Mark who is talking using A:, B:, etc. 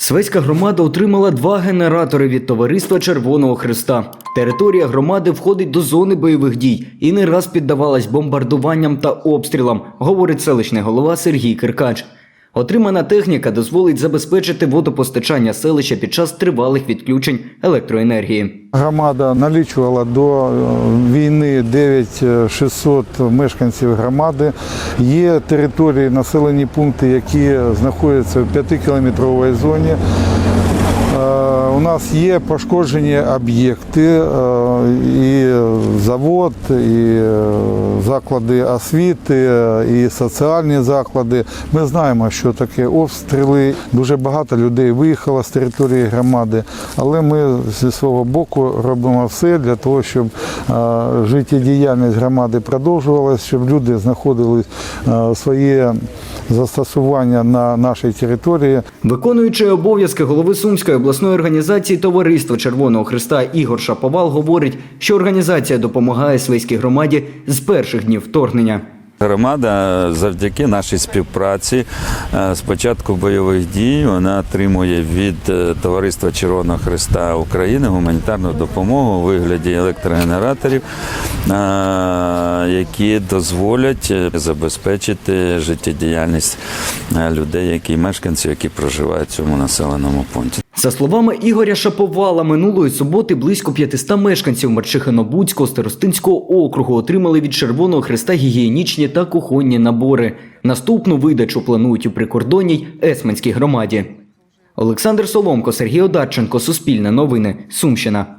A: Свеська громада отримала два генератори від товариства Червоного Христа. Територія громади входить до зони бойових дій і не раз піддавалась бомбардуванням та обстрілам, говорить селищний голова Сергій Киркач. Отримана техніка дозволить забезпечити водопостачання селища під час тривалих відключень електроенергії.
B: Громада налічувала до е, війни 9600 мешканців громади. Є території, населені пункти, які знаходяться в 5-кілометровій зоні. Е, У нас є пошкоджені об'єкти, е, і завод, і е, заклади освіти, і соціальні заклади. Ми знаємо, що таке обстріли. Дуже багато людей виїхало з території громади, але ми зі свого боку робимо все для того, щоб життєдіяльність громади продовжувалася, щоб люди знаходили своє застосування на нашій території.
A: Виконуючий обов'язки голови Сумської обласної організації Товариства Червоного Христа Ігор Шаповал говорить, що організація допомагає свейській громаді з перших днів вторгнення.
C: Громада завдяки нашій співпраці е, з початку бойових дій вона отримує від е, Товариства Червоного Христа України гуманітарну допомогу у вигляді електрогенераторів, е, які дозволять е, забезпечити життєдіяльність е, людей, які мешканців, які проживають в цьому населеному пункті.
A: За словами Ігоря Шаповала, минулої суботи близько 500 мешканців Марчихино-Буцького старостинського округу отримали від Червоного Христа гігієнічні та кухонні набори. Наступну видачу планують у прикордонній Есманській громаді. Олександр Соломко, Сергій Одарченко, Суспільне новини, Сумщина.